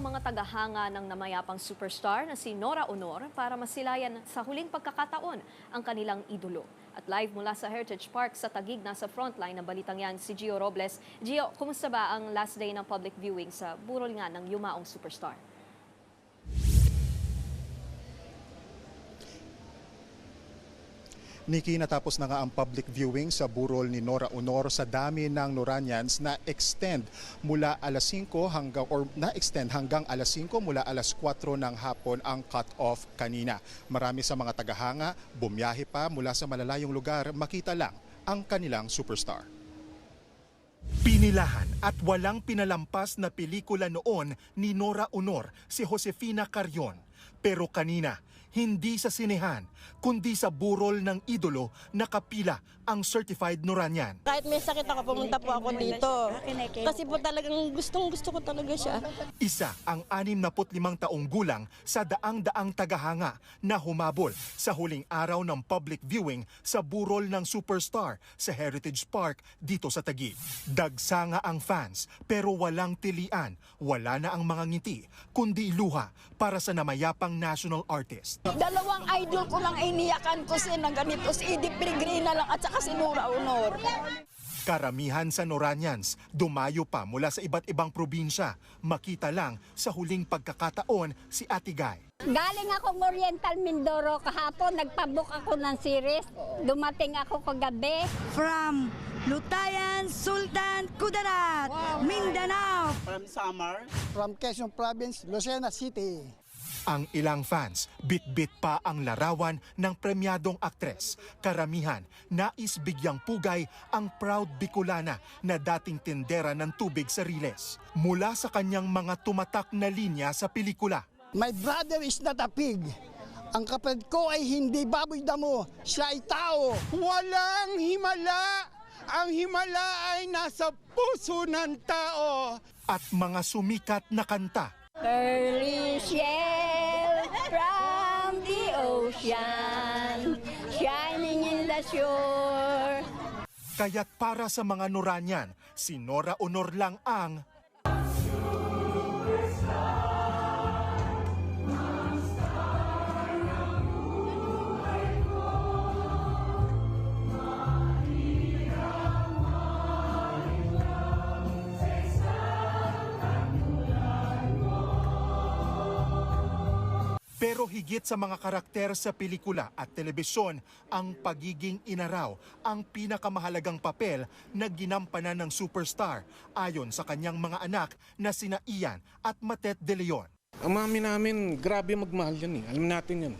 ang mga tagahanga ng namayapang superstar na si Nora Honor para masilayan sa huling pagkakataon ang kanilang idolo. At live mula sa Heritage Park sa Tagig nasa frontline ng balitang yan si Gio Robles. Gio, kumusta ba ang last day ng public viewing sa burol nga ng yumaong superstar? Nikki, natapos na nga ang public viewing sa burol ni Nora Honor sa dami ng Noranians na extend mula alas 5 hanggang or na extend hanggang alas 5 mula alas 4 ng hapon ang cut-off kanina. Marami sa mga tagahanga bumiyahe pa mula sa malalayong lugar makita lang ang kanilang superstar. Pinilahan at walang pinalampas na pelikula noon ni Nora Honor si Josefina Carrion. Pero kanina, hindi sa sinehan, kundi sa burol ng idolo nakapila ang certified Noranian. Kahit may sakit ako, pumunta po ako dito. Kasi po talagang gustong gusto ko talaga siya. Isa ang 65 taong gulang sa daang-daang tagahanga na humabol sa huling araw ng public viewing sa burol ng superstar sa Heritage Park dito sa Taguig. Dagsa nga ang fans pero walang tilian, wala na ang mga ngiti, kundi luha para sa namayapang national artist. Dalawang idol ko lang iniyakan ko si na ganito, si Edith Peregrina lang at saka si Nora Honor. Karamihan sa Noranians dumayo pa mula sa iba't ibang probinsya. Makita lang sa huling pagkakataon si Atigay. Galing akong Oriental Mindoro kahapon, nagpabook ako ng series. Dumating ako kagabi. from Lutayan, Sultan, Kudarat, Mindanao. from Samar. from Quezon Province, Lucena City. Ang ilang fans, bit-bit pa ang larawan ng premyadong aktres. Karamihan, nais bigyang pugay ang proud Bicolana na dating tindera ng tubig sa Riles. Mula sa kanyang mga tumatak na linya sa pelikula. My brother is not a pig. Ang kapatid ko ay hindi baboy damo, siya ay tao. Walang himala! Ang himala ay nasa puso ng tao. At mga sumikat na kanta from the ocean, shining in the shore. Kaya't para sa mga Noranyan, si Nora Honor lang ang Pero higit sa mga karakter sa pelikula at telebisyon, ang pagiging inaraw ang pinakamahalagang papel na ginampanan ng superstar ayon sa kanyang mga anak na sina Ian at Matet de Leon. Ang mami namin, grabe magmahal yan eh. Alam natin yan.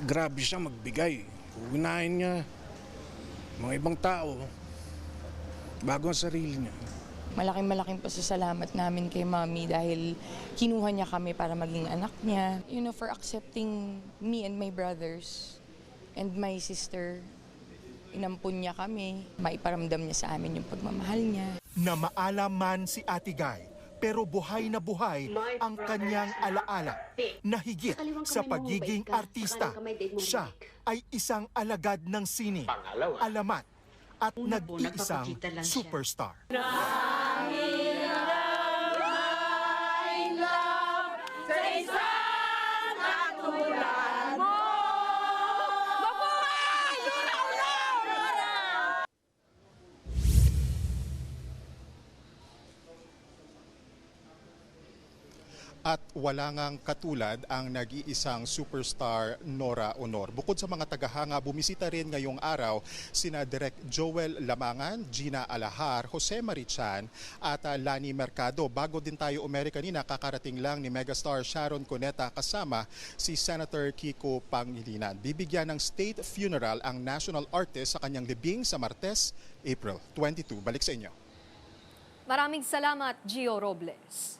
Grabe siya magbigay. Uunahin niya mga ibang tao bago ang sarili niya. Malaking malaking pasasalamat namin kay Mami dahil kinuha niya kami para maging anak niya. You know, for accepting me and my brothers and my sister. Inampun niya kami. Maiparamdam niya sa amin yung pagmamahal niya. Na maalam man si Atigay, pero buhay na buhay ang kanyang alaala na higit sa pagiging artista. Siya ay isang alagad ng sini, alamat at nag-iisang superstar. At wala ngang katulad ang nag-iisang superstar Nora Honor. Bukod sa mga tagahanga, bumisita rin ngayong araw sina Direk Joel Lamangan, Gina Alahar, Jose Marichan at uh, Lani Mercado. Bago din tayo umeri kanina, kakarating lang ni megastar Sharon Cuneta kasama si Senator Kiko Pangilinan. Bibigyan ng state funeral ang national artist sa kanyang libing sa Martes, April 22. Balik sa inyo. Maraming salamat, Gio Robles.